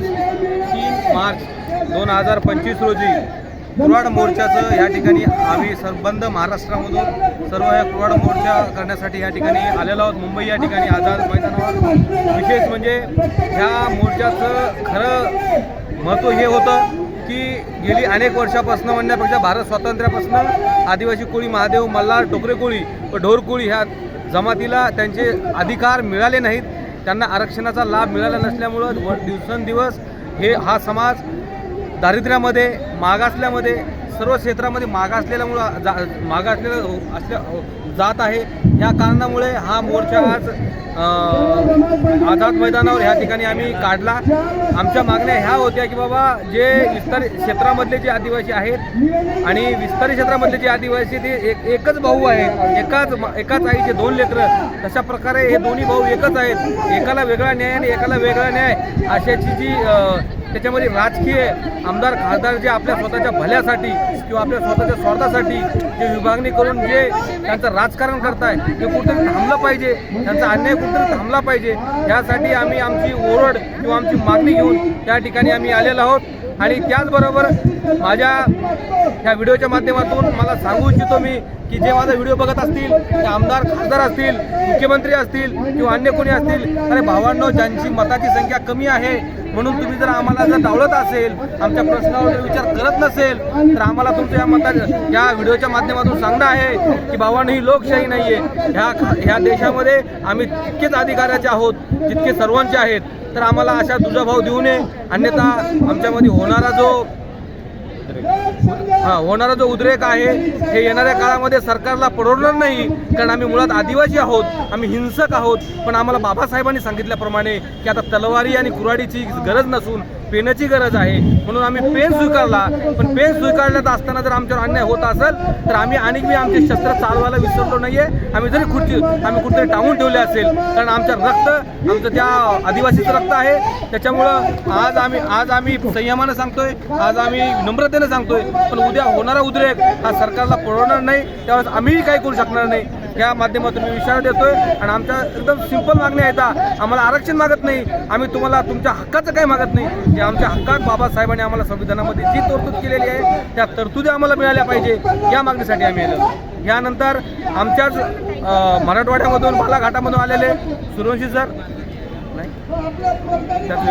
आज तीन मार्च दोन हजार पंचवीस रोजी कुराड मोर्चाचं या ठिकाणी आम्ही संबंध महाराष्ट्रामधून सर्व या कुराड मोर्चा करण्यासाठी या ठिकाणी आलेलो आहोत. मुंबई या ठिकाणी आझाद मैदानावर. विशेष म्हणजे ह्या मोर्चाचं खरं महत्त्व हे होतं की गेली अनेक वर्षापासून म्हणण्यापेक्षा भारत स्वातंत्र्यापासून आदिवासी कोळी महादेव मल्हार टोकरे कोळी व ढोर कोळी ह्या जमातीला त्यांचे अधिकार मिळाले नाहीत. त्यांना आरक्षणाचा लाभ मिळाला नसल्यामुळं व दिवसेंदिवस हे हा समाज दारिद्र्यामध्ये मागासल्यामध्ये सर्व क्षेत्रामध्ये मागासलेल्यामुळं जा मागासलेलं हो, असल्या हो, जात आहे. या कारणामुळे हा मोर्चा आज आझाद मैदानावर ह्या ठिकाणी आम्ही काढला. आमच्या मागण्या ह्या होत्या की बाबा जे विस्तारित क्षेत्रामधले जे आदिवासी आहेत आणि विस्तारित क्षेत्रामधले जे आदिवासी ते एक एकच भाऊ आहेत. एकाच एकाच आईचे दोन लेकरं. तशा प्रकारे हे दोन्ही भाऊ एकच आहेत. एकाला वेगळा न्याय आणि एकाला वेगळा न्याय अशाची जी त्याच्यामध्ये राजकीय आमदार खासदार जे आपल्या स्वतःच्या भल्यासाठी किंवा आपल्या स्वतःच्या स्वार्थासाठी जे विभागणी करून जे त्यांचं राजकारण करताय ते कुठेतरी थांबलं पाहिजे. त्यांचा अन्याय कुठेतरी थांबला पाहिजे. यासाठी आम्ही आमची ओरड किंवा आमची मागणी घेऊन त्या ठिकाणी आम्ही आलेलो आहोत. आणि त्याचबरोबर माझ्या ह्या व्हिडिओच्या माध्यमातून मला सांगू इच्छितो मी की जे माझा व्हिडिओ बघत असतील ते आमदार खासदार असतील मुख्यमंत्री असतील किंवा अन्य कोणी असतील अरे भावांनो ज्यांची मताची संख्या कमी आहे म्हणून तुम्ही जर आम्हाला जर डावलत असेल आमच्या प्रश्नावर जर विचार करत नसेल तर आम्हाला तुमच्या या मता या व्हिडिओच्या माध्यमातून सांगणं आहे की भावांनो ही लोकशाही नाही आहे ह्या ह्या देशामध्ये आम्ही तितकेच अधिकाराचे आहोत जितके सर्वांचे आहेत. तर आम्हाला अशा दुजाभाव देऊ नये. अन्यथा आमच्यामध्ये होणारा जो हा होणारा जो उद्रेक आहे हे येणाऱ्या काळामध्ये सरकारला परवडणार नाही कारण आम्ही मुळात आदिवासी आहोत आम्ही हिंसक आहोत. पण आम्हाला बाबासाहेबांनी सांगितल्याप्रमाणे की आता तलवारी आणि कुऱ्हाडीची गरज नसून पेनाची गरज आहे. म्हणून आम्ही पेन स्वीकारला. पण पेन स्वीकारल्यात असताना जर आमच्यावर अन्याय होत असेल तर आम्ही आणि मी आमचे शस्त्र चालवायला विसरलो नाहीये. आम्ही जरी खुर्ची आम्ही कुठेतरी टांगून ठेवले असेल कारण आमचं रक्त आमचं त्या आदिवासीचं रक्त आहे. त्याच्यामुळं आज आम्ही आज आम्ही संयमानं सांगतोय आज आम्ही नम्रतेनं सांगतोय पण उद्या होणारा उद्रेक हा सरकारला परवडणार नाही. त्यावेळेस आम्हीही काही करू शकणार नाही. या माध्यमातून मी इशारा देतोय आणि आमच्या एकदम सिंपल मागण्या आहेत आम्हाला आरक्षण मागत नाही. आम्ही तुम्हाला तुमच्या हक्काचं काही मागत नाही. जे आमच्या हक्कात बाबासाहेबांनी आम्हाला संविधानामध्ये जी तरतूद केलेली आहे त्या तरतुदी आम्हाला मिळाल्या पाहिजे. या मागणीसाठी आम्ही आलो यानंतर आमच्याच मराठवाड्यामधून बालाघाटामधून आलेले सूर्यवंशी सर. नाही.